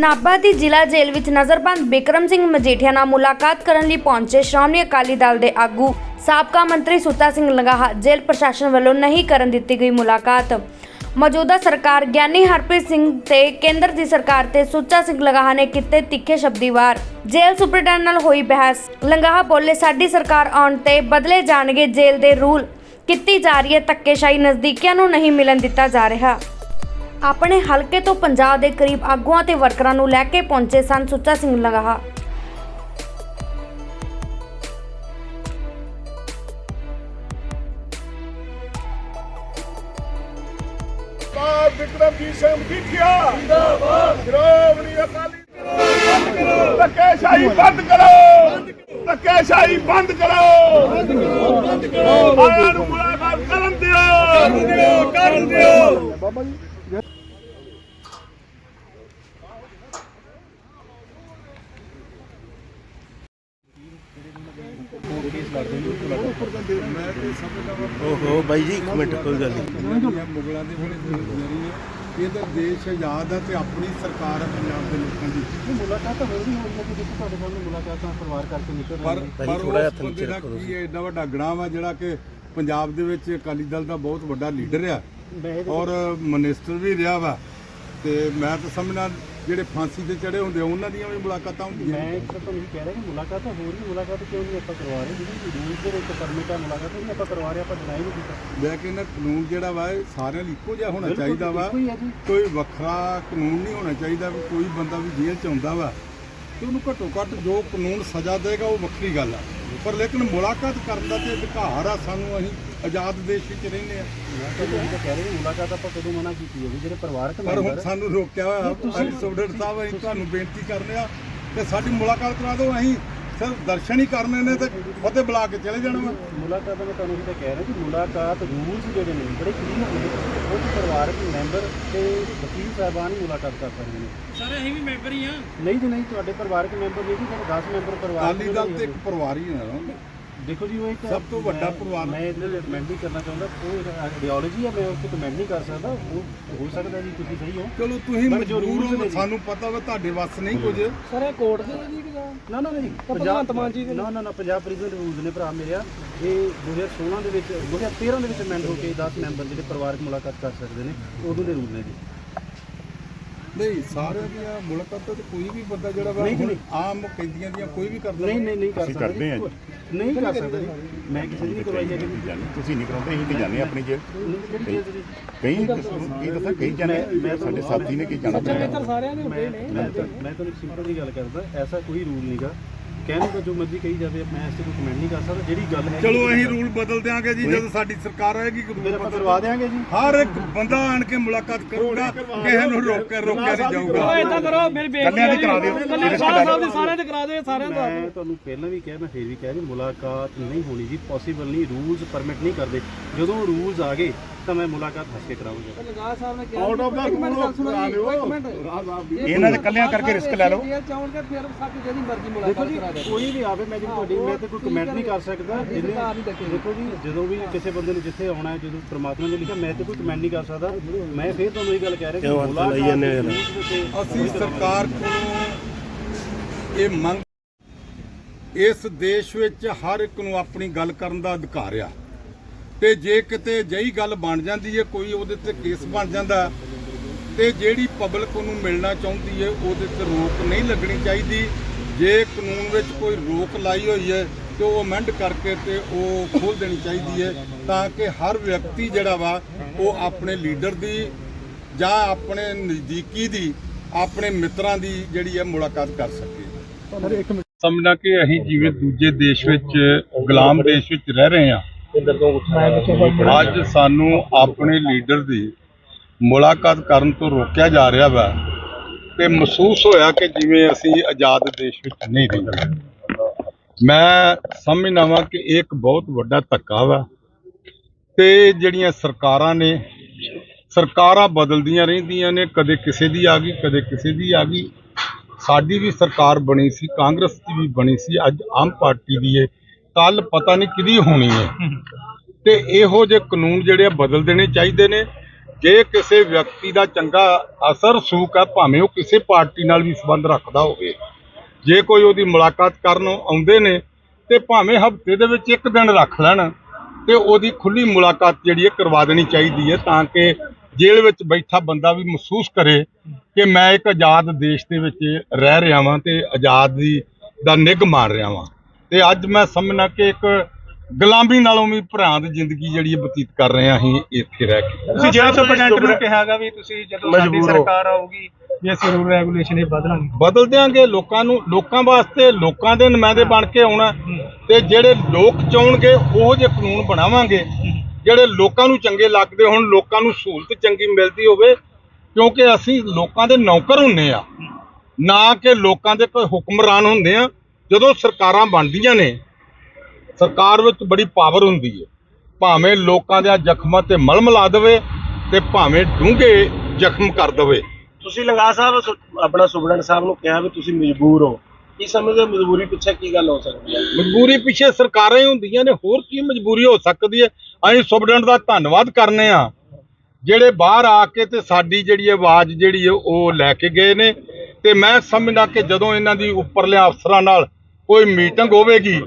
ਨਾਭਾ ਦੀ ਜ਼ਿਲ੍ਹਾ ਜੇਲ੍ਹ ਵਿੱਚ ਨਜ਼ਰਬੰਦ ਬਿਕਰਮ ਸਿੰਘ ਮਜੀਠੀਆ ਨਾਲ ਮੁਲਾਕਾਤ ਕਰਨ ਲਈ ਪਹੁੰਚੇ ਸ਼੍ਰੋਮਣੀ ਅਕਾਲੀ ਦਲ ਦੇ ਆਗੂ ਸਾਬਕਾ ਮੰਤਰੀ ਸੁੱਚਾ ਸਿੰਘ ਲੰਗਾਹ ਜੇਲ੍ਹ ਪ੍ਰਸ਼ਾਸਨ ਵੱਲੋਂ ਨਹੀਂ ਕਰਨ ਦਿੱਤੀ ਗਈ ਮੁਲਾਕਾਤ। ਮੌਜੂਦਾ ਸਰਕਾਰ ਗਿਆਨੀ ਹਰਪ੍ਰੀਤ ਸਿੰਘ ਤੇ ਕੇਂਦਰ ਦੀ ਸਰਕਾਰ ਤੇ ਸੁੱਚਾ ਸਿੰਘ ਲੰਗਾਹ ਨੇ ਕੀਤੇ ਤਿੱਖੇ ਸ਼ਬਦੀ ਵਾਰ ਜੇਲ੍ਹ ਸੁਪਰਡੈਂਟ ਨਾਲ ਹੋਈ ਬਹਿਸ। ਲੰਗਾਹਾ ਬੋਲੇ, ਸਾਡੀ ਸਰਕਾਰ ਆਉਣ ਤੇ ਬਦਲੇ ਜਾਣਗੇ ਜੇਲ੍ਹ ਦੇ ਰੂਲ। ਕੀਤੀ ਜਾ ਰਹੀ ਹੈ ਧੱਕੇਸ਼ਾਹੀ, ਨਜ਼ਦੀਕੀਆਂ ਨੂੰ ਨਹੀਂ ਮਿਲਣ ਦਿੱਤਾ ਜਾ ਰਿਹਾ। ਆਪਣੇ ਹਲਕੇ ਤੋਂ ਪੰਜਾਬ ਦੇ ਕਰੀਬ ਆਗੂਆਂ ਤੇ ਵਰਕਰਾਂ ਨੂੰ ਲੈ ਕੇ ਪਹੁੰਚੇ ਸਨ ਸੁੱਚਾ ਸਿੰਘ ਲੰਗਾਹ। ਬਾਦ ਵਿਕਰਮਜੀਤ ਸਿੰਘ ਮਜੀਠੀਆ ਜਿੰਦਾਬਾਦ। ਸ਼੍ਰੋਮਣੀ ਅਕਾਲੀ ਬੰਦ ਕਰੋ ਧੱਕੇਸ਼ਾਹੀ ਬੰਦ ਕਰੋ। ਧੱਕੇਸ਼ਾਹੀ ਬੰਦ ਕਰੋ। ਬੰਦ ਕਰੋ ਬੰਦ ਕਰੋ ਆਇਆਂ ਨੂੰ ਮੁਲਾਕਾਤ ਕਰਨ ਦਿਓ। ਕਰਨ ਦਿਓ। ਕਰਨ ਦਿਓ। ਬਾਬਾ ਜੀ ਓਹੋ ਬਾਈ ਜੀ ਇੱਕ ਮਿੰਟ ਕੋਈ ਗੱਲ ਨਹੀਂ। ਮੁਗਲਾਂ ਦੇ ਵੇਲੇ ਦੀਆਂ ਹੁੰਦੀਆਂ ਰਹੀਆਂ ਇਹ ਤਾਂ ਦੇਸ਼ ਆਜ਼ਾਦ ਹੈ ਤੇ ਆਪਣੀ ਸਰਕਾਰ ਹੈ ਪੰਜਾਬ ਦੇ ਲੋਕਾਂ ਦੀ ਮੁਲਾਕਾਤ ਹੋਰ ਵੀ ਹੋਈ ਹੈ ਕਿ ਦੇਖੋ ਤੁਹਾਡੇ ਸਾਹਮਣੇ ਮੁਲਾਕਾਤਾਂ ਪਰਿਵਾਰ ਕਰਕੇ ਨਿਕਲ ਪਰ ਰਹੀਆਂ ਭਾਈ ਪਰ ਥੋੜ੍ਹਾ ਜਿਹਾ ਉਸ ਬੰਦੇ ਦਾ ਥੱਲੇ ਕੀ ਹੈ ਏਡਾ ਵੱਡਾ ਗਣਾ ਵਾ ਜਿਹੜਾ ਕਿ ਪੰਜਾਬ ਦੇ ਵਿੱਚ ਅਕਾਲੀ ਦਲ ਦਾ ਬਹੁਤ ਵੱਡਾ ਲੀਡਰ ਆ। ਔਰ ਮਿਨਿਸਟਰ ਵੀ ਰਿਹਾ ਵਾ। ਤੇ ਮੈਂ ਤਾਂ ਸਮਝਣਾ ਜਿਹੜੇ ਫਾਂਸੀ ਤੇ ਚੜੇ ਹੁੰਦੇ ਆ, ਉਹਨਾਂ ਦੀਆਂ ਵੀ ਮੁਲਾਕਾਤਾਂ ਹੁੰਦੀਆਂ ਮੈਂ ਇੱਕ ਤਾਂ ਤੁਹਾਨੂੰ ਕਹਿ ਰਿਹਾ ਕਿ ਮੁਲਾਕਾਤ ਹੋਰ ਵੀ ਮੁਲਾਕਾਤ ਕਿਉਂ ਨਹੀਂ ਆਪਾਂ ਕਰਵਾ ਰਹੇ? ਜਿਹੜੀ ਰੂਲ ਦੇ ਵਿੱਚ ਪਰਮਿਟ ਆ ਮੁਲਾਕਾਤ ਉਹ ਨਹੀਂ ਆਪਾਂ ਕਰਵਾ ਰਹੇ ਆਪਾਂ ਡਿਨਾਈ ਨਹੀਂ ਕੀਤਾ। ਮੈਂ ਕਹਿੰਦਾ ਕਾਨੂੰਨ ਜਿਹੜਾ ਵਾ ਇਹ ਸਾਰਿਆਂ ਲਈ ਇੱਕੋ ਜਿਹਾ ਹੋਣਾ ਬਿਲਕੁਲ ਚਾਹੀਦਾ ਵਾ। ਇੱਕੋ ਹੀ ਹੈ ਜੀ। ਕੋਈ ਵੱਖਰਾ ਕਾਨੂੰਨ ਨਹੀਂ ਹੋਣਾ ਚਾਹੀਦਾ ਵੀ ਕੋਈ ਬੰਦਾ ਵੀ ਜੇਲ੍ਹ ਚ ਆਉਂਦਾ ਵਾ ਤੇ ਉਹਨੂੰ ਘੱਟੋ ਘੱਟ ਜੋ ਕਾਨੂੰਨ ਸਜ਼ਾ ਦੇਗਾ ਉਹ ਵੱਖਰੀ ਗੱਲ ਆ। ਪਰ ਲੇਕਿਨ ਮੁਲਾਕਾਤ ਕਰਨ ਦਾ ਤੇ ਅਧਿਕਾਰ ਆ ਸਾਨੂੰ ਅਸੀਂ ਆਜ਼ਾਦ ਦੇਸ਼ ਵਿੱਚ ਰਹਿੰਦੇ ਆ। ਮੈਂ ਤਾਂ ਇਹ ਤਾਂ ਕਹਿ ਰਿਹਾ ਮੁਲਾਕਾਤ ਆਪਾਂ ਕਦੋਂ ਮਨਾ ਕੀਤੀ ਹੈ ਵੀ ਜਿਹੜੇ ਪਰਿਵਾਰਕ ਪਰ ਹੁਣ ਮੈਂਬਰ ਸਾਨੂੰ ਰੋਕਿਆ ਹੋਇਆ ਅਸੀਂ ਸੁਬਡਰ ਸਾਹਿਬ ਅਸੀਂ ਤੁਹਾਨੂੰ ਬੇਨਤੀ ਕਰਨੇ ਆ ਕਿ ਸਾਡੀ ਮੁਲਾਕਾਤ ਕਰਾ ਦਿਓ। ਅਸੀਂ ਸਿਰਫ ਦਰਸ਼ਨ ਹੀ ਕਰਨੇ ਨੇ ਤੇ ਫਤਿਹ ਬੁਲਾ ਕੇ ਚਲੇ ਜਾਣਾ ਵਾ। ਮੁਲਾਕਾਤ ਦਾ ਮੈਂ ਤੁਹਾਨੂੰ ਇਹ ਤਾਂ ਕਹਿ ਰਿਹਾ ਕਿ ਮੁਲਾਕਾਤ ਰੂਲਸ ਜਿਹੜੇ ਨੇ ਬੜੇ ਕਲੀਅਰ ਨੇ ਉਹ 'ਚ ਪਰਿਵਾਰਕ ਮੈਂਬਰ ਤੇ ਵਕੀਲ ਸਾਹਿਬਾਨ ਹੀ ਮੁਲਾਕਾਤ ਕਰ ਸਕਦੇ ਨੇ। ਸਾਰੇ ਅਸੀਂ ਵੀ ਮੈਂਬਰ ਹੀ ਆ। ਨਹੀਂ ਜੀ ਨਹੀਂ ਤੁਹਾਡੇ ਪਰਿਵਾਰਕ ਮੈਂਬਰ ਨਹੀਂ ਜੀ ਤੁਹਾਡੇ 10 ਮੈਂਬਰ ਪਰਿਵਾਰ ਅਕਾਲੀ ਦਲ ਤੇ ਇੱਕ ਪਰਿਵਾਰ ਹੀ ਹੈ ਨਾ ਦੇਖੋ ਜੀ ਉਹ ਇੱਕ ਸਭ ਤੋਂ ਵੱਡਾ ਮੈਂ- ਪਰਿਵਾਰ। ਮੈਂ ਇਹਦੇ ਲਈ ਕਮੈਂਟ ਨਹੀਂ ਕਰਨਾ ਚਾਹੁੰਦਾ। ਉਹ ਆਈਡੀਓਲੋਜੀ ਹੈ ਮੈਂ ਉਸ ਤੇ ਕਮੈਂਟ ਨਹੀਂ ਕਰ ਸਕਦਾ। ਉਹ ਹੋ ਸਕਦਾ ਜੀ ਤੁਸੀਂ ਸਹੀ ਹੋ। ਚਲੋ ਤੁਸੀਂ ਪਰ ਜੋ ਮਜਬੂਰ ਹੋ ਨੇ- ਸਾਨੂੰ ਪਤਾ ਵਾ ਤੁਹਾਡੇ ਵੱਸ ਨਹੀਂ ਕੁਝ। ਸਰ ਇਹ ਕੋਰਟ ਦੇ ਜੀ ਨਾ ਨਾ ਨਹੀਂ। ਪੰਜਾਬ ਮਾਨ ਜੀ ਦੇ ਨਾ ਨਾ ਨਾ ਪੰਜਾਬ ਪ੍ਰਿਜ਼ਨ ਰੂਲਸ ਨੇ ਭਰਾ ਮੇਰਿਆ ਇਹ 2016 ਦੇ ਵਿੱਚ 2013 ਦੇ ਵਿੱਚ ਅਮੈਂਡ ਹੋ ਕੇ 10 ਮੈਂਬਰ ਜਿਹੜੇ ਪਰਿਵਾਰਕ ਮੁਲਾਕਾਤ ਕਰ ਸਕਦੇ ਨੇ ਉਦੋਂ ਦੇ ਰੂਲ ਨੇ ਜੀ। ਨਹੀਂ ਸਾਰਿਆਂ ਦੀਆਂ ਮੁਲਾਕਾਤਾਂ ਤੇ ਕੋਈ ਵੀ ਬੰਦਾ ਜਿਹੜਾ ਵਾ ਨਹੀਂ, ਨਹੀਂ। ਆਮ ਕੈਦੀਆਂ ਦੀਆਂ ਕੋਈ ਵੀ ਕਰਦਾ ਨਹੀਂ ਨਹੀਂ ਨਹੀਂ ਕਰ ਅਸੀਂ ਸਕਦਾ ਕਰਦੇ ਹਾਂ ਜੀ। ਨਹੀਂ ਕਰ ਸਕਦਾ ਜੀ। ਮੈਂ ਕਿਸੇ ਦੀ ਨਹੀਂ ਕਰਵਾਈ ਹੈ ਜੀ ਤੁਸੀਂ ਨਹੀਂ ਕਰਾਉਂਦੇ ਅਸੀਂ ਤੇ ਜਾਂਦੇ ਹਾਂ ਆਪਣੀ ਜੇਲ੍ਹ। ਕਿਹੜੀ ਚੀਜ਼ ਦੀ ਕਈ ਇਹ ਦੱਸਾਂ ਕਈ ਜਾਂਦੇ ਮੈਂ- ਸਾਡੇ ਸਾਥੀ ਨੇ ਕਈ ਜਾਣਾ ਪੈਂਦਾ ਸਾਰਿਆਂ ਦੇ ਹੁੰਦੇ ਨੇ। ਮੈਂ ਤਾਂ ਮੈਂ ਤੁਹਾਨੂੰ ਸਿੰਪਲ ਦੀ ਗੱਲ ਕਰਦਾ ਐਸਾ ਕੋਈ ਰੂਲ ਨਹੀਂਗਾ ਕਹਿਣ ਦਾ ਜੋ ਮਰਜ਼ੀ ਕਹੀ ਜਾਵੇ ਮੈਂ ਇਸ ਤੇ ਕੋਈ ਕਮੈਂਟ ਨਹੀਂ ਕਰ ਸਕਦਾ। ਜਿਹੜੀ ਗੱਲ ਹੈ ਚਲੋ ਅਸੀਂ ਰੂਲ ਬਦਲ ਦਿਆਂਗੇ ਜੀ ਜਦੋਂ ਸਾਡੀ ਸਰਕਾਰ ਆਏਗੀ ਫਿਰ ਰੂਲ ਆਪਾਂ ਬਦਲ ਕਰਵਾ ਦੇਾਂਗੇ ਜੀ। ਹਰ ਇੱਕ ਬੰਦਾ ਆਣ ਕੇ ਮੁਲਾਕਾਤ ਕਰੂਗਾ ਕਿਸੇ ਨੂੰ ਰੋਕ ਕੇ ਰੋਕਿਆ ਨਹੀਂ ਜਾਊਗਾ। ਇਦਾਂ ਕਰੋ ਮੇਰੀ ਬੇਨਤੀ ਦੀ ਕਰਾ ਦਿਓ। ਸਾਹਿਬ ਦੇ ਸਾਰਿਆਂ ਦੇ ਕਰਾ ਦਿਓ ਸਾਰਿਆਂ ਦਾ। ਮੈਂ ਤੁਹਾਨੂੰ ਪਹਿਲਾਂ ਵੀ ਕਿਹਾ ਮੈਂ ਫੇਰ ਵੀ ਕਹਿ ਰਹੀ ਮੁਲਾਕਾਤ ਨਹੀਂ ਹੋਣੀ ਜੀ ਪੋਸੀਬਲ ਨਹੀਂ ਰੂਲਸ ਪਰਮਿਟ ਨਹੀਂ ਕਰਦੇ। ਜਦੋਂ ਰੂਲਸ ਆ ਗਏ ਤਾਂ ਮੈਂ ਮੁਲਾਕਾਤ ਹੱਸ ਕੇ ਕਰਾਉਂਗਾ ਲਗਾ ਸਾਹਿਬ ਨੇ ਕਿਹਾ ਆਊਟ ਆਫ ਦਾ ਰੂਲ ਕਰਾ ਲਿਓ। ਇਹਨਾਂ ਦੇ ਕੱਲਿਆਂ ਕਰਕੇ ਰਿਸਕ ਲੈ ਲਓ। ਫਿਰ ਮਰਜ਼ੀ ਦੇਖੋ ਮੁਲਾਕਾਤ ਜੀ ਕਰਾ ਦੇ ਕੋਈ ਵੀ ਆਵੇ ਮੈਂ ਜਿਹੜੀ ਤੁਹਾਡੀ ਮੈਂ ਤੇ ਕੋਈ ਕਮੈਂਟ ਨਹੀਂ ਕਰ ਸਕਦਾ। ਜਿਹਨੇ ਦੇਖੋ ਜੀ। ਜਦੋਂ ਵੀ ਕਿਸੇ ਬੰਦੇ ਨੇ ਜਿੱਥੇ ਆਉਣਾ ਹੈ ਜਦੋਂ ਪ੍ਰਮਾਤਮਾ ਨੇ ਲਿਖਿਆ ਮੈਂ ਤੇ ਕੋਈ ਕਮੈਂਟ ਨਹੀਂ ਕਰ ਸਕਦਾ। ਮੈਂ ਫੇਰ ਤੁਹਾਨੂੰ ਇਹ ਗੱਲ ਕਹਿ ਰਿਹਾ ਕਿ? ਮੁਲਾਕਾਤ ਅਸੀਂ ਸਰਕਾਰ ਕੋਲੋਂ ਇਹ ਮੰਗ ਇਸ ਦੇਸ਼ ਵਿੱਚ ਹਰ ਇੱਕ ਨੂੰ ਆਪਣੀ ਗੱਲ ਕਰਨ ਦਾ ਅਧਿਕਾਰ ਆ। ਤੇ ਜੇ ਕਿਤੇ ਜਈ ਗੱਲ ਬਣ ਜਾਂਦੀ ਹੈ ਕੋਈ ਉਹਦੇ ਤੇ ਕੇਸ ਬਣ ਜਾਂਦਾ ਤੇ ਜਿਹੜੀ ਪਬਲਿਕ ਉਹਨੂੰ ਮਿਲਣਾ ਚਾਹੁੰਦੀ ਹੈ ਉਹਦੇ ਤੇ ਰੋਕ ਨਹੀਂ ਲੱਗਣੀ ਚਾਹੀਦੀ। ਜੇ ਕਾਨੂੰਨ ਵਿੱਚ ਕੋਈ ਰੋਕ ਲਾਈ ਹੋਈ ਹੈ ਤੇ ਉਹ ਅਮੈਂਡ ਕਰਕੇ ਤੇ ਉਹ ਖੋਲ ਦੇਣੀ ਚਾਹੀਦੀ ਹੈ ਤਾਂ ਕਿ ਹਰ ਵਿਅਕਤੀ ਜਿਹੜਾ ਵਾ ਉਹ ਆਪਣੇ ਲੀਡਰ ਦੀ ਜਾਂ ਆਪਣੇ ਨਜ਼ਦੀਕੀ ਦੀ ਆਪਣੇ ਮਿੱਤਰਾਂ ਦੀ ਜਿਹੜੀ ਹੈ ਮੁਲਾਕਾਤ ਕਰ ਸਕੇ। ਸਮਝਣਾ ਕਿ ਅਸੀਂ ਜਿਵੇਂ ਦੂਜੇ ਦੇਸ਼ ਵਿੱਚ ਗੁਲਾਮ ਦੇਸ਼ ਵਿੱਚ ਰਹਿ ਰਹੇ ਹਾਂ ਅੱਜ ਸਾਨੂੰ ਆਪਣੇ ਲੀਡਰ ਦੀ ਮੁਲਾਕਾਤ ਕਰਨ ਤੋਂ ਰੋਕਿਆ ਜਾ ਰਿਹਾ ਵਾ ਤੇ ਮਹਿਸੂਸ ਹੋਇਆ ਕਿ ਜਿਵੇਂ ਅਸੀਂ ਆਜ਼ਾਦ ਦੇਸ਼ ਵਿੱਚ ਨਹੀਂ ਰਹਿੰਦੇ। ਮੈਂ ਸਮਝਦਾ ਵਾਂ ਕਿ ਇਹ ਇੱਕ ਬਹੁਤ ਵੱਡਾ ਧੱਕਾ ਵਾ ਤੇ ਜਿਹੜੀਆਂ ਸਰਕਾਰਾਂ ਨੇ ਸਰਕਾਰਾਂ ਬਦਲਦੀਆਂ ਰਹਿੰਦੀਆਂ ਨੇ ਕਦੇ ਕਿਸੇ ਦੀ ਆ ਗਈ ਕਦੇ ਕਿਸੇ ਦੀ ਆ ਗਈ। ਸਾਡੀ ਵੀ ਸਰਕਾਰ ਬਣੀ ਸੀ ਕਾਂਗਰਸ ਦੀ ਵੀ ਬਣੀ ਸੀ ਅੱਜ ਆਮ ਪਾਰਟੀ ਦੀ ਹੈ ਕੱਲ ਪਤਾ ਨਹੀਂ ਕਿਹਦੀ ਹੋਣੀ ਹੈ। ਤੇ ਇਹੋ ਜਿਹੇ ਕਾਨੂੰਨ ਜਿਹੜੇ ਆ ਬਦਲ ਦੇਣੇ ਚਾਹੀਦੇ ਨੇ। ਜੇ ਕਿਸੇ ਵਿਅਕਤੀ ਦਾ ਚੰਗਾ ਅਸਰ ਸੂਕ ਹੈ, ਭਾਵੇਂ ਉਹ ਕਿਸੇ ਪਾਰਟੀ ਨਾਲ ਵੀ ਸੰਬੰਧ ਰੱਖਦਾ ਹੋਵੇ। ਜੇ ਕੋਈ ਉਹਦੀ ਮੁਲਾਕਾਤ ਕਰਨ ਆਉਂਦੇ ਨੇ ਤੇ ਭਾਵੇਂ ਹਫ਼ਤੇ ਦੇ ਵਿੱਚ ਇੱਕ ਦਿਨ ਰੱਖ ਲੈਣ ਤੇ ਉਹਦੀ ਖੁੱਲੀ ਮੁਲਾਕਾਤ ਜਿਹੜੀ ਹੈ ਕਰਵਾ ਦੇਣੀ ਚਾਹੀਦੀ ਹੈ ਤਾਂ ਕਿ ਜੇਲ੍ਹ ਵਿੱਚ ਬੈਠਾ ਬੰਦਾ ਵੀ ਮਹਿਸੂਸ ਕਰੇ ਕਿ ਮੈਂ ਇੱਕ ਆਜ਼ਾਦ ਦੇਸ਼ ਦੇ ਵਿੱਚ ਰਹਿ ਰਿਹਾ ਵਾਂ ਤੇ ਆਜ਼ਾਦੀ ਦਾ ਨਿੱਘ ਮਾਣ ਰਿਹਾ ਵਾਂ। ਤੇ ਅੱਜ ਮੈਂ ਸਮਝਣਾ ਕਿ ਇੱਕ ਗੁਲਾਮੀ ਨਾਲੋਂ ਵੀ ਭਰਾਂਤ ਜ਼ਿੰਦਗੀ ਜਿਹੜੀ ਹੈ ਬਤੀਤ ਕਰ ਰਹੇ ਹਾਂ ਅਸੀਂ ਇੱਥੇ ਰਹਿ ਕੇ। ਤੁਸੀਂ ਜੇਲ੍ਹ ਸੁਪਰਡੈਂਟ ਨੂੰ ਕਿਹਾਗਾ ਵੀ ਤੁਸੀਂ ਜਦੋਂ ਸਾਡੀ ਸਰਕਾਰ ਆਊਗੀ ਵੀ ਅਸੀਂ ਰੂਲ ਰੈਗੂਲੇਸ਼ਨ ਹੀ ਬਦਲਾਂਗੇ। ਬਦਲ ਦਿਆਂਗੇ ਲੋਕਾਂ ਨੂੰ ਲੋਕਾਂ ਵਾਸਤੇ ਲੋਕਾਂ ਦੇ ਨੁਮਾਇੰਦੇ ਬਣ ਕੇ ਆਉਣਾ। ਤੇ ਜਿਹੜੇ ਲੋਕ ਚਾਹਣਗੇ ਉਹੋ ਜਿਹੇ ਕਾਨੂੰਨ ਬਣਾਵਾਂਗੇ। ਜਿਹੜੇ ਲੋਕਾਂ ਨੂੰ ਚੰਗੇ ਲੱਗਦੇ ਹੁਣ ਲੋਕਾਂ ਨੂੰ ਸਹੂਲਤ ਚੰਗੀ ਮਿਲਦੀ ਹੋਵੇ ਕਿਉਂਕਿ ਅਸੀਂ ਲੋਕਾਂ ਦੇ ਨੌਕਰ ਹੁੰਨੇ ਆ। ਨਾ ਕਿ ਲੋਕਾਂ ਦੇ ਕੋਈ ਹੁਕਮਰਾਨ ਹੁੰਦੇ ਆ। ਜਦੋਂ ਸਰਕਾਰਾਂ ਬਣਦੀਆਂ ਨੇ ਸਰਕਾਰ ਵਿੱਚ ਬੜੀ ਪਾਵਰ ਹੁੰਦੀ ਹੈ। ਭਾਵੇਂ ਲੋਕਾਂ ਦੇ ਜ਼ਖਮਾਂ ਤੇ ਮਲਮ ਲਾ ਦੇਵੇ ਤੇ ਭਾਵੇਂ ਡੂੰਘੇ ਜ਼ਖਮ ਕਰ ਦੇਵੇ। ਤੁਸੀਂ ਲੰਗਾ ਸਾਹਿਬ ਆਪਣਾ ਸੁਬਰਡੈਂਟ ਸਾਹਿਬ ਨੂੰ ਕਿਹਾ ਵੀ ਤੁਸੀਂ ਮਜਬੂਰ ਹੋ। ਕੀ ਸਮਝਦੇ ਮਜਬੂਰੀ ਪਿੱਛੇ ਕੀ ਗੱਲ ਹੋ ਸਕਦੀ ਹੈ? ਮਜਬੂਰੀ ਪਿੱਛੇ ਸਰਕਾਰਾਂ ਹੀ ਹੁੰਦੀਆਂ ਨੇ ਹੋਰ ਕੀ ਮਜਬੂਰੀ ਹੋ ਸਕਦੀ ਹੈ? ਅਸੀਂ ਸੁਬਡੈਂਟ ਦਾ ਧੰਨਵਾਦ ਕਰਨੇ ਆ ਜਿਹੜੇ ਬਾਹਰ ਆ ਕੇ ਤੇ ਸਾਡੀ ਜਿਹੜੀ ਆਵਾਜ਼ ਜਿਹੜੀ ਉਹ ਲੈ ਕੇ ਗਏ ਨੇ। ਤੇ ਮੈਂ ਸਮਝਦਾ ਕਿ ਜਦੋਂ ਇਹਨਾਂ ਦੀ ਉੱਪਰਲੇ ਅਫਸਰਾਂ ਨਾਲ ਕੋਈ ਮੀਟਿੰਗ ਹੋਵੇਗੀ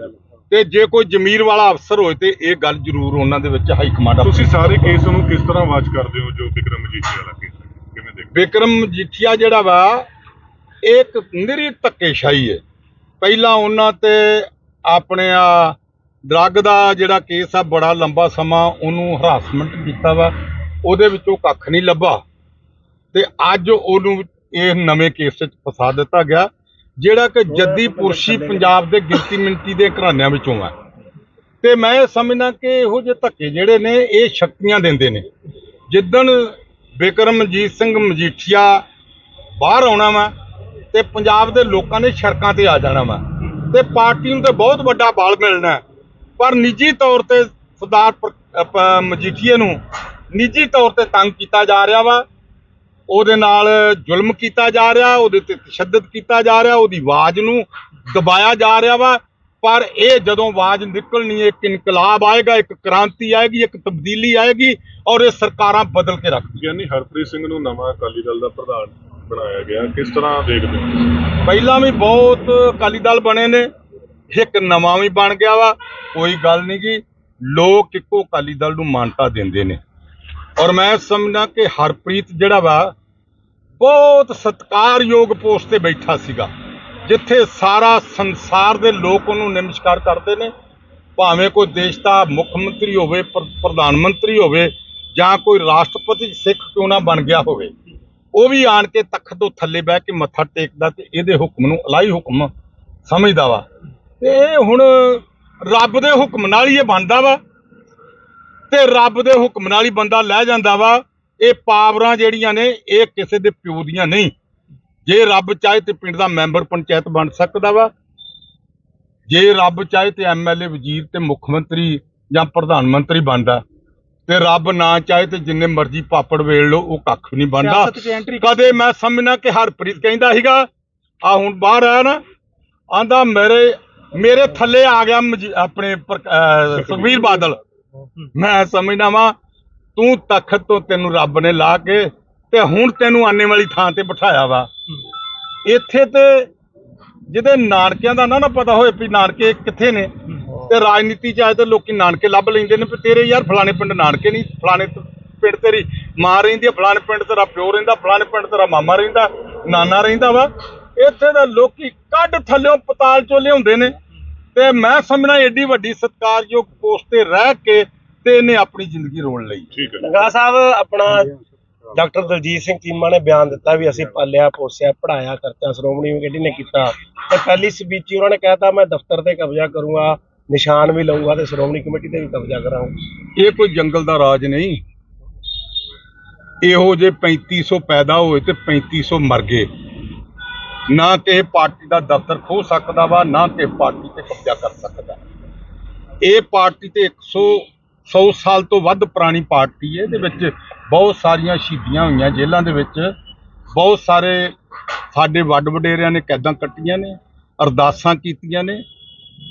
ਤੇ ਜੇ ਕੋਈ ਜ਼ਮੀਰ ਵਾਲਾ ਅਫਸਰ ਹੋਏ ਤੇ ਇਹ ਗੱਲ ਜ਼ਰੂਰ ਉਹਨਾਂ ਦੇ ਵਿੱਚ ਹਾਈ ਕਮਾਂਡ ਤੁਸੀਂ ਸਾਰੇ ਕੇਸ ਨੂੰ ਕਿਸ ਤਰ੍ਹਾਂ ਵਾਚ ਕਰਦੇ ਹੋ ਜੋ ਵਿਕਰਮ ਮਜੀਠੀ ਵਾਲਾ ਕੇਸ? ਕਿਵੇਂ ਦੇਖਦੇ ਵਿਕਰਮ ਮਜੀਠੀਆ ਜਿਹੜਾ ਵਾ ਇਹ ਇੱਕ ਨਿਰੀ ਧੱਕੇਸ਼ਾਹੀ ਹੈ। ਪਹਿਲਾਂ ਉਹਨਾਂ ਤੇ ਆਪਣੇ ਆ ਡਰੱਗ ਦਾ ਜਿਹੜਾ ਕੇਸ ਆ ਬੜਾ ਲੰਬਾ ਸਮਾਂ ਉਹਨੂੰ ਹਰਾਸਮੈਂਟ ਕੀਤਾ ਵਾ। ਉਹਦੇ ਵਿੱਚੋਂ ਕੱਖ ਨਹੀਂ ਲੱਭਾ। ਤੇ ਅੱਜ ਉਹਨੂੰ ਇਹ ਨਵੇਂ ਕੇਸ ਵਿੱਚ ਫਸਾ ਦਿੱਤਾ ਗਿਆ। ਜਿਹੜਾ ਕਿ ਜੱਦੀ ਪੁਰਸ਼ੀ ਪੰਜਾਬ ਦੇ ਗਿਣਤੀ ਮਿੰਟੀ ਦੇ ਘਰਾਣਿਆਂ ਵਿੱਚੋਂ ਆ ਤੇ ਮੈਂ ਇਹ ਸਮਝਦਾ ਕਿ ਇਹੋ ਜਿਹੇ ਧੱਕੇ ਜਿਹੜੇ ਨੇ ਇਹ ਸ਼ਕਤੀਆਂ ਦਿੰਦੇ ਨੇ। ਜਿੱਦਣ ਬਿਕਰਮਜੀਤ ਸਿੰਘ ਮਜੀਠੀਆ ਬਾਹਰ ਆਉਣਾ ਵਾ ਤੇ ਪੰਜਾਬ ਦੇ ਲੋਕਾਂ ਨੇ ਸੜਕਾਂ ਤੇ ਆ ਜਾਣਾ ਵਾ ਤੇ ਪਾਰਟੀ ਨੂੰ ਤੇ ਬਹੁਤ ਵੱਡਾ ਬਲ ਮਿਲਣਾ। ਪਰ ਨਿੱਜੀ ਤੌਰ ਤੇ ਸਰਦਾਰ ਮਜੀਠੀਏ ਨੂੰ ਨਿੱਜੀ ਤੌਰ ਤੇ ਤੰਗ ਕੀਤਾ ਜਾ ਰਿਹਾ ਵਾ ਉਹਦੇ ਨਾਲ ਜ਼ੁਲਮ ਕੀਤਾ ਜਾ ਰਿਹਾ ਉਹਦੇ ਤੇ ਤਸ਼ੱਦਦ ਕੀਤਾ ਜਾ ਰਿਹਾ ਉਹਦੀ ਆਵਾਜ਼ ਨੂੰ ਦਬਾਇਆ ਜਾ ਰਿਹਾ ਵਾ। ਪਰ ਇਹ ਜਦੋਂ ਆਵਾਜ਼ ਨਿਕਲਣੀ ਹੈ, ਇੱਕ ਇਨਕਲਾਬ ਆਏਗਾ ਇੱਕ ਕ੍ਰਾਂਤੀ ਆਏਗੀ ਇੱਕ ਤਬਦੀਲੀ ਆਏਗੀ ਔਰ ਇਹ ਸਰਕਾਰਾਂ ਬਦਲ ਕੇ ਰੱਖ ਯਾਨੀ ਹਰਪ੍ਰੀਤ ਸਿੰਘ ਨੂੰ ਨਵਾਂ ਅਕਾਲੀ ਦਲ ਦਾ ਪ੍ਰਧਾਨ ਬਣਾਇਆ ਗਿਆ। ਕਿਸ ਤਰ੍ਹਾਂ ਦੇਖਦੇ ਹੋ? ਪਹਿਲਾਂ ਵੀ ਬਹੁਤ ਅਕਾਲੀ ਦਲ ਬਣੇ ਨੇ ਇੱਕ ਨਵਾਂ ਵੀ ਬਣ ਗਿਆ ਵਾ। ਕੋਈ ਗੱਲ ਨਹੀਂ ਗੀ ਲੋਕ ਇੱਕੋ ਅਕਾਲੀ ਦਲ ਨੂੰ ਮਾਨਤਾ ਦਿੰਦੇ ਨੇ। ਔਰ ਮੈਂ ਸਮਝਦਾ ਕਿ ਹਰਪ੍ਰੀਤ ਜਿਹੜਾ ਵਾ, ਬਹੁਤ ਸਤਿਕਾਰਯੋਗ ਪੋਸਟ ਤੇ ਬੈਠਾ ਸੀਗਾ, ਜਿੱਥੇ ਸਾਰਾ ਸੰਸਾਰ ਦੇ ਲੋਕ ਉਹਨੂੰ ਨਮਸਕਾਰ ਕਰਦੇ ਨੇ, ਭਾਵੇਂ ਕੋਈ ਦੇਸ਼ ਦਾ ਮੁੱਖ ਮੰਤਰੀ ਹੋਵੇ ਪ੍ਰਧਾਨ ਮੰਤਰੀ ਹੋਵੇ, ਜਾਂ ਕੋਈ ਰਾਸ਼ਟਰਪਤੀ ਸਿੱਖ ਕਿਉਂ ਨਾ ਬਣ ਗਿਆ ਹੋਵੇ, ਉਹ ਵੀ ਆਣ ਕੇ ਤਖਤ ਤੋਂ ਥੱਲੇ ਬਹਿ ਕੇ ਮੱਥਾ ਟੇਕਦਾ ਤੇ ਇਹਦੇ ਹੁਕਮ ਨੂੰ ਅਲਾਈ ਹੁਕਮ ਸਮਝਦਾ ਵਾ। ਤੇ ਇਹ ਹੁਣ ਰੱਬ ਦੇ ਹੁਕਮ ਨਾਲ ਹੀ ਇਹ ਬਣਦਾ ਵਾ। ਤੇ ਰੱਬ ਦੇ ਹੁਕਮ ਨਾਲ ਹੀ ਬੰਦਾ ਲੈ ਜਾਂਦਾ ਵਾ। ਇਹ ਪਾਵਰਾਂ ਜਿਹੜੀਆਂ ਨੇ ਇਹ ਕਿਸੇ ਦੇ ਪਿਓ ਦੀਆਂ ਨਹੀਂ। ਜੇ ਰੱਬ ਚਾਹੇ ਤੇ ਪਿੰਡ ਦਾ ਮੈਂਬਰ ਪੰਚਾਇਤ ਬਣ ਸਕਦਾ ਵਾ। ਜੇ ਰੱਬ ਚਾਹੇ ਤੇ ਐਮਐਲਏ ਵਜ਼ੀਰ ਤੇ ਮੁੱਖ ਮੰਤਰੀ ਜਾਂ ਪ੍ਰਧਾਨ ਮੰਤਰੀ ਬਣਦਾ। ਤੇ ਰੱਬ ਨਾ ਚਾਹੇ ਤੇ ਜਿੰਨੇ ਮਰਜ਼ੀ ਪਾਪੜ ਵੇਲ ਲਓ ਉਹ ਕੱਖ ਨਹੀਂ ਬਣਦਾ। ਕਦੇ ਮੈਂ ਸਮਝਣਾ ਕਿ ਹਰਪ੍ਰੀਤ ਕਹਿੰਦਾ ਸੀਗਾ ਆ ਹੁਣ ਬਾਹਰ ਆਇਆ ਨਾ। ਆਂਦਾ ਮੇਰੇ ਮੇਰੇ ਥੱਲੇ ਆ ਗਿਆ ਆਪਣੇ ਸੁਖਬੀਰ ਬਾਦਲ। ਮੈਂ ਸਮਝਦਾ ਵਾਂ, ਤੂੰ ਤਖਤ ਤੋਂ ਤੈਨੂੰ ਰੱਬ ਨੇ ਲਾ ਕੇ ਤੇ ਹੁਣ ਤੈਨੂੰ ਆਨੇ ਵਾਲੀ ਥਾਂ ਤੇ ਬਿਠਾਇਆ ਵਾ। ਇੱਥੇ ਤੇ ਜਿਹਦੇ ਨਾਨਕਿਆਂ ਦਾ ਨਾ ਨਾ ਪਤਾ ਹੋਏ ਵੀ ਨਾਨਕੇ ਕਿੱਥੇ ਨੇ ਤੇ ਰਾਜਨੀਤੀ ਚ ਆਏ ਤੇ ਲੋਕੀ ਨਾਨਕੇ ਲੱਭ ਲੈਂਦੇ ਨੇ, ਵੀ ਤੇਰੇ ਯਾਰ ਫਲਾਣੇ ਪਿੰਡ ਨਾਨਕੇ ਨਹੀਂ, ਫਲਾਣੇ ਪਿੰਡ ਤੇਰੀ ਮਾਂ ਰਹਿੰਦੀ ਆ, ਫਲਾਣੇ ਪਿੰਡ ਤੇਰਾ ਪਿਓ ਰਹਿੰਦਾ, ਫਲਾਣੇ ਪਿੰਡ ਤੇਰਾ ਮਾਮਾ ਰਹਿੰਦਾ, ਨਾਨਾ ਰਹਿੰਦਾ ਵਾ। ਇੱਥੇ ਦਾ ਲੋਕੀ ਕੱਢ ਥੱਲਿਓਂ ਪਤਾਲ ਚੋਂ ਲਿਆਉਂਦੇ ਨੇ। ਤੇ ਮੈਂ ਸਮਝਣਾ ਏਡੀ ਵੱਡੀ ਸਤਿਕਾਰਯੋਗ ਪੋਸਟ ਤੇ ਰਹਿ ਕੇ ਤੇ ਇਹਨੇ ਆਪਣੀ ਜ਼ਿੰਦਗੀ ਰੋਲ ਲਈ। ਠੀਕ ਹੈ। ਲੰਗਾ ਸਾਹਿਬ ਆਪਣਾ ਡਾਕਟਰ ਦਲਜੀਤ ਸਿੰਘ ਚੀਮਾ ਨੇ ਬਿਆਨ ਦਿੱਤਾ ਵੀ ਅਸੀਂ ਪਾਲਿਆ ਪੋਸਿਆ ਪੜਾਇਆ ਕਰਤਾ ਸ਼੍ਰੋਮਣੀ ਕਮੇਟੀ ਨੇ ਕੀਤਾ। ਤੇ ਪਹਿਲੀ ਸਪੀਚ ਉਹਨਾਂ ਨੇ ਕਹਿਤਾ ਮੈਂ ਦਫ਼ਤਰ ਤੇ ਕਬਜ਼ਾ ਕਰੂੰਗਾ ਨਿਸ਼ਾਨ ਵੀ ਲਊਂਗਾ ਤੇ ਸ਼੍ਰੋਮਣੀ ਕਮੇਟੀ ਤੇ ਵੀ ਕਬਜ਼ਾ ਕਰਾਂਗਾ। ਇਹ ਕੋਈ ਜੰਗਲ ਦਾ ਰਾਜ ਨਹੀਂ। ਇਹੋ ਜੇ 3500 ਪੈਦਾ ਹੋਏ ਤੇ 3500 ਮਰ ਗਏ। ਨਾ ਕਿਸੇ ਪਾਰਟੀ ਦਾ ਦਫ਼ਤਰ ਖੋ ਸਕਦਾ ਵਾ, ਨਾ ਕਿਸੇ ਪਾਰਟੀ ਤੇ ਕਬਜ਼ਾ ਕਰ ਸਕਦਾ। ਇਹ ਪਾਰਟੀ ਤੇ 100 100 ਸਾਲ ਤੋਂ ਵੱਧ ਪੁਰਾਣੀ ਪਾਰਟੀ ਹੈ, ਇਹਦੇ ਵਿੱਚ ਬਹੁਤ ਸਾਰੀਆਂ ਸ਼ਹੀਦੀਆਂ ਹੋਈਆਂ ਜੇਲ੍ਹਾਂ ਦੇ ਵਿੱਚ। ਬਹੁਤ ਸਾਰੇ ਸਾਡੇ ਵੱਡ ਵਡੇਰਿਆਂ ਨੇ ਕੈਦਾਂ ਕੱਟੀਆਂ ਨੇ, ਅਰਦਾਸਾਂ ਕੀਤੀਆਂ ਨੇ।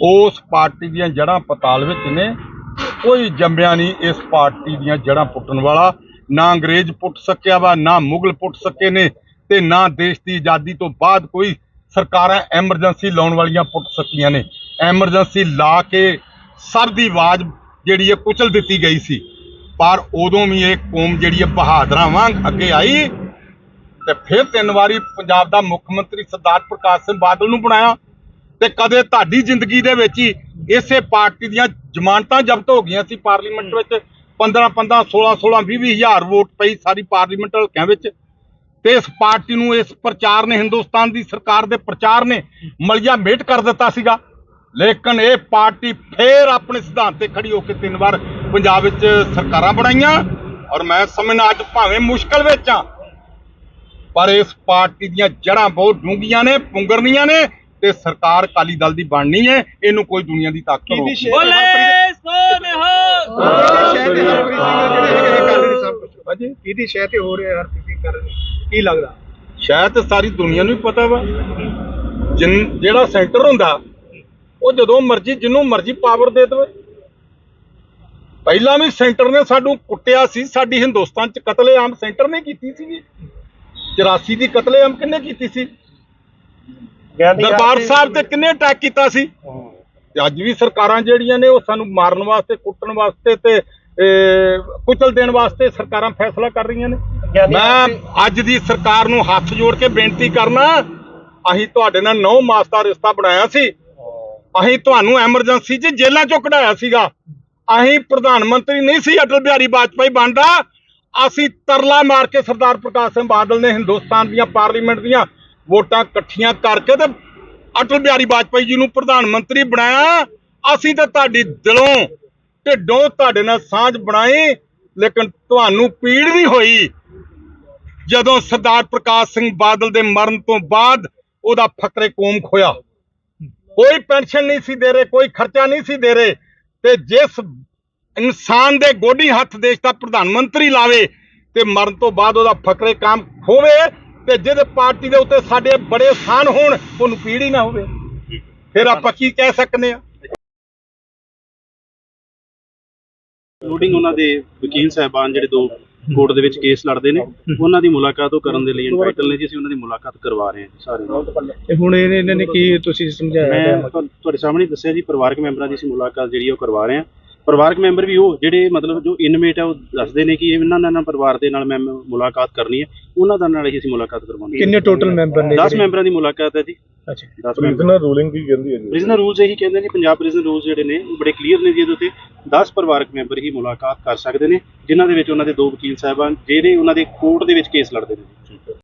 ਉਸ ਪਾਰਟੀ ਦੀਆਂ ਜੜ੍ਹਾਂ ਪਤਾਲ ਵਿੱਚ ਨੇ। ਕੋਈ ਜੰਮਿਆ ਨਹੀਂ ਇਸ ਪਾਰਟੀ ਦੀਆਂ ਜੜ੍ਹਾਂ ਪੁੱਟਣ ਵਾਲਾ। ਨਾ ਅੰਗਰੇਜ਼ ਪੁੱਟ ਸਕਿਆ ਵਾ, ਨਾ ਮੁਗਲ ਪੁੱਟ ਸਕੇ ਨੇ। ਤੇ ਨਾ ਦੇਸ਼ ਦੀ ਆਜ਼ਾਦੀ ਤੋਂ ਬਾਅਦ ਕੋਈ ਸਰਕਾਰਾਂ ਐਮਰਜੈਂਸੀ ਲਾਉਣ ਵਾਲੀਆਂ ਪੁੱਟ ਸਕੀਆਂ ਨੇ। ਐਮਰਜੈਂਸੀ ਲਾ ਕੇ ਸਰ ਦੀ ਆਵਾਜ਼ ਜਿਹੜੀ ਹੈ ਕੁਚਲ ਦਿੱਤੀ ਗਈ ਸੀ। ਪਰ ਉਦੋਂ ਵੀ ਇਹ ਕੌਮ ਜਿਹੜੀ ਹੈ ਬਹਾਦਰਾਂ ਵਾਂਗ ਅੱਗੇ ਆਈ ਤੇ ਫਿਰ ਤਿੰਨ ਵਾਰੀ ਪੰਜਾਬ ਦਾ ਮੁੱਖ ਮੰਤਰੀ ਸਰਦਾਰ ਪ੍ਰਕਾਸ਼ ਸਿੰਘ ਬਾਦਲ ਨੂੰ ਬਣਾਇਆ ਤੇ ਕਦੇ ਤੁਹਾਡੀ ਜ਼ਿੰਦਗੀ ਦੇ ਵਿੱਚ ਹੀ ਇਸੇ ਪਾਰਟੀ ਦੀਆਂ ਜ਼ਮਾਨਤਾਂ ਜ਼ਬਤ ਹੋ ਗਈਆਂ ਸੀ ਪਾਰਲੀਮੈਂਟ ਵਿੱਚ। 15 15 16 16 20 20 ਹਜ਼ਾਰ ਵੋਟ ਪਈ ਸਾਰੀ ਪਾਰਲੀਮੈਂਟ ਹਲਕਿਆਂ ਵਿੱਚ। ਤੇ ਇਸ ਪਾਰਟੀ ਨੂੰ ਇਸ ਪ੍ਰਚਾਰ ਨੇ ਹਿੰਦੁਸਤਾਨ ਦੀ ਸਰਕਾਰ ਦੇ ਪ੍ਰਚਾਰ ਨੇ ਮਲਿਆ ਮੇਟ ਕਰ ਦਿੱਤਾ ਸੀਗਾ। ਲੇਕਿਨ ਇਹ ਪਾਰਟੀ ਫੇਰ ਆਪਣੇ ਸਿਧਾਂਤ ਤੇ ਖੜੀ ਹੋ ਕੇ ਤਿੰਨ ਵਾਰ ਪੰਜਾਬ ਵਿੱਚ ਸਰਕਾਰਾਂ ਬਣਾਈਆਂ ਔਰ ਮੈਂ ਸਮਝਣਾ ਅੱਜ ਭਾਵੇਂ ਮੁਸ਼ਕਲ ਵਿੱਚ ਆ ਪਰ ਇਸ ਪਾਰਟੀ ਦੀਆਂ ਜੜ੍ਹਾਂ ਬਹੁਤ ਡੂੰਘੀਆਂ ਨੇ, ਪੁੰਗਰਨੀਆਂ ਨੇ ਤੇ ਸਰਕਾਰ ਅਕਾਲੀ ਦਲ ਦੀ ਬਣਨੀ ਹੈ ਇਹਨੂੰ ਕੋਈ ਦੁਨੀਆ ਦੀ ਤਾਕਤ ਨਹੀਂ ਸ਼ਹਿਰ ਤੇ ਹੋ। ਰਿਹਾ ਹਰਪ੍ਰੀਤ ਸਿੰਘ ਕਰ ਰਹੇ ਨੇ ਕੀ ਲੱਗਦਾ? ਸ਼ਾਇਦ ਸਾਰੀ ਦੁਨੀਆ ਨੂੰ ਹੀ ਪਤਾ ਵਾ। ਜਿਨ ਜਿਹੜਾ ਸੈਂਟਰ ਹੁੰਦਾ ਉਹ ਜਦੋਂ ਮਰਜ਼ੀ ਜਿਹਨੂੰ ਮਰਜ਼ੀ ਪਾਵਰ ਦੇ ਦੇਵੇ। ਪਹਿਲਾਂ ਵੀ ਸੈਂਟਰ ਨੇ ਸਾਨੂੰ ਕੁੱਟਿਆ ਸੀ ਸਾਡੀ ਹਿੰਦੁਸਤਾਨ ਚ ਕਤਲੇਆਮ ਸੈਂਟਰ ਨੇ ਕੀਤੀ ਸੀ 84 ਦੀ ਕਤਲੇਆਮ ਕਿੰਨੇ ਕੀਤੀ ਸੀ? ਦਰਬਾਰ ਸਾਹਿਬ ਤੇ ਕਿੰਨੇ ਅਟੈਕ ਕੀਤਾ ਸੀ? ਤੇ ਅੱਜ ਵੀ ਸਰਕਾਰਾਂ ਜਿਹੜੀਆਂ ਨੇ ਉਹ ਸਾਨੂੰ ਮਾਰਨ ਵਾਸਤੇ ਕੁੱਟਣ ਵਾਸਤੇ ਤੇ ਕੁਚਲ ਦੇਣ ਵਾਸਤੇ ਸਰਕਾਰਾਂ ਫੈਸਲਾ ਕਰ ਰਹੀਆਂ ਨੇ। ਮੈਂ ਅੱਜ ਦੀ ਸਰਕਾਰ ਨੂੰ ਹੱਥ ਜੋੜ ਕੇ ਬੇਨਤੀ ਕਰਨਾ ਅਸੀਂ ਤੁਹਾਡੇ ਨਾਲ 9 ਮਾਸ ਦਾ ਰਿਸ਼ਤਾ ਬਣਾਇਆ ਸੀ। ਅਸੀਂ ਤੁਹਾਨੂੰ ਐਮਰਜੈਂਸੀ 'ਚ ਜੇਲ੍ਹਾਂ 'ਚੋਂ ਕਢਾਇਆ ਸੀਗਾ। ਅਸੀਂ ਪ੍ਰਧਾਨ ਮੰਤਰੀ ਨਹੀਂ ਸੀ ਅਟਲ ਬਿਹਾਰੀ ਵਾਜਪਾਈ ਬਣਦਾ। ਅਸੀਂ ਤਰਲਾ ਮਾਰ ਕੇ ਸਰਦਾਰ ਪ੍ਰਕਾਸ਼ ਸਿੰਘ ਬਾਦਲ ਨੇ ਹਿੰਦੁਸਤਾਨ ਦੀਆਂ ਪਾਰਲੀਮੈਂਟ ਦੀਆਂ ਵੋਟਾਂ ਇਕੱਠੀਆਂ ਕਰਕੇ ਤੇ ਅਟਲ ਬਿਹਾਰੀ ਵਾਜਪਾਈ ਜੀ ਨੂੰ ਪ੍ਰਧਾਨ ਮੰਤਰੀ ਬਣਾਇਆ। ਅਸੀਂ ਤਾਂ ਤੁਹਾਡੀ ਦਿਲੋਂ ਢਿੱਡੋਂ ਤੁਹਾਡੇ ਨਾਲ ਸਾਂਝ ਬਣਾਈ, ਲੇਕਿਨ ਤੁਹਾਨੂੰ ਪੀੜ ਵੀ ਹੋਈ। ਜਦੋਂ ਸਰਦਾਰ ਪ੍ਰਕਾਸ਼ ਸਿੰਘ ਬਾਦਲ ਦੇ ਮਰਨ ਤੋਂ ਬਾਅਦ ਉਹਦਾ ਫਕਰੇ ਕੌਮ ਖੋਇਆ ਕੋਈ ਪੈਨਸ਼ਨ ਨਹੀਂ ਸੀ ਦੇ ਰਹੇ, ਕੋਈ ਖਰਚਾ ਨਹੀਂ ਸੀ ਦੇ ਰਹੇ। ਤੇ ਜਿਸ ਇਨਸਾਨ ਦੇ ਗੋਡੀ ਹੱਥ ਦੇਸ਼ ਦਾ ਪ੍ਰਧਾਨ ਮੰਤਰੀ ਲਾਵੇ ਤੇ ਮਰਨ ਤੋਂ ਬਾਅਦ ਉਹਦਾ ਫਕਰੇ ਕਾਮ ਖੋਵੇ ਤੇ ਜਿਹਦੇ ਪਾਰਟੀ ਦੇ ਉੱਤੇ ਸਾਡੇ ਬੜੇ ਸਾਨ ਹੋਣ ਉਹਨੂੰ ਪੀੜ ਹੀ ਨਾ ਹੋਵੇ। ਫਿਰ ਆਪਾਂ ਕੀ ਕਹਿ ਸਕਨੇ ਆ? ਇੰਕਲੂਡਿੰਗ ਉਹਨਾਂ ਦੇ ਵਕੀਲ ਸਾਹਿਬਾਨ ਜਿਹੜੇ ਦੋ ਕੋਰਟ ਦੇ ਵਿੱਚ ਕੇਸ ਲੜਦੇ ਨੇ ਉਹਨਾਂ ਦੀ ਮੁਲਾਕਾਤ ਉਹ ਕਰਨ ਦੇ ਲਈ ਐਂਟਾਈਟਲ ਨੇ ਜੀ ਅਸੀਂ ਉਹਨਾਂ ਦੀ ਮੁਲਾਕਾਤ ਕਰਵਾ ਰਹੇ ਹਾਂ ਜੀ ਸਾਰੇ ਨਾਲ। ਤੇ ਹੁਣ ਇਹ- ਇਹਨਾਂ ਨੇ ਕੀ ਤੁਸੀਂ ਸਮਝਾਇਆ? ਮੈਂ ਤੁਹਾ- ਤੁਹਾਡੇ ਸਾਹਮਣੇ ਦੱਸਿਆ ਜੀ ਪਰਿਵਾਰਕ ਮੈਂਬਰਾਂ ਦੀ ਅਸੀਂ ਮੁਲਾਕਾਤ ਜਿਹੜੀ ਉਹ ਕਰਵਾ ਰਹੇ ਹਾਂ। ਪਰਿਵਾਰਕ ਮੈਂਬਰ ਵੀ ਉਹ ਜਿਹੜੇ ਮਤਲਬ ਜੋ ਇਨਮੇਟ ਹੈ ਉਹ ਦੱਸਦੇ ਨੇ ਕਿ ਇਹਨਾਂ ਨਾਲ ਨਾਲ ਪਰਿਵਾਰ ਦੇ ਨਾਲ ਮੈਂ ਮੁਲਾਕਾਤ ਕਰਨੀ ਹੈ। ਉਹਨਾਂ ਦਾ ਨਾਲ ਹੀ ਅਸੀਂ ਮੁਲਾਕਾਤ ਕਰਵਾਉਣੀ ਕਿੰਨੇ ਟੋਟਲ ਮੈਂਬਰ ਨੇ 10 ਮੈਂਬਰਾਂ ਦੀ ਮੁਲਾਕਾਤ ਹੈ ਜੀ। ਅੱਛਾ। 10 ਮੈਂਬਰ। ਰੂਲਿੰਗ ਕੀ ਕਹਿੰਦੀ ਹੈ ਜੀ? ਪ੍ਰਿਜ਼ਨਰ ਰੂਲਸ ਇਹੀ ਕਹਿੰਦੇ ਨੇ ਪੰਜਾਬ ਪ੍ਰਿਜ਼ਨਰ ਰੂਲਸ ਜਿਹੜੇ ਨੇ ਉਹ ਬੜੇ ਕਲੀਅਰ ਨੇ ਜੀ ਇਹਦੇ ਉੱਤੇ। 10 ਪਰਿਵਾਰਕ ਮੈਂਬਰ ਹੀ ਮੁਲਾਕਾਤ ਕਰ ਸਕਦੇ ਨੇ ਜਿਨ੍ਹਾਂ ਦੇ ਵਿੱਚ ਉਹਨਾਂ ਦੇ ਦੋ ਵਕੀਲ ਸਾਹਿਬਾਨ ਜਿਹੜੇ ਉਹਨਾਂ ਦੇ ਕੋਰਟ ਦੇ ਵਿੱਚ ਕੇਸ ਲੜਦੇ ਨੇ।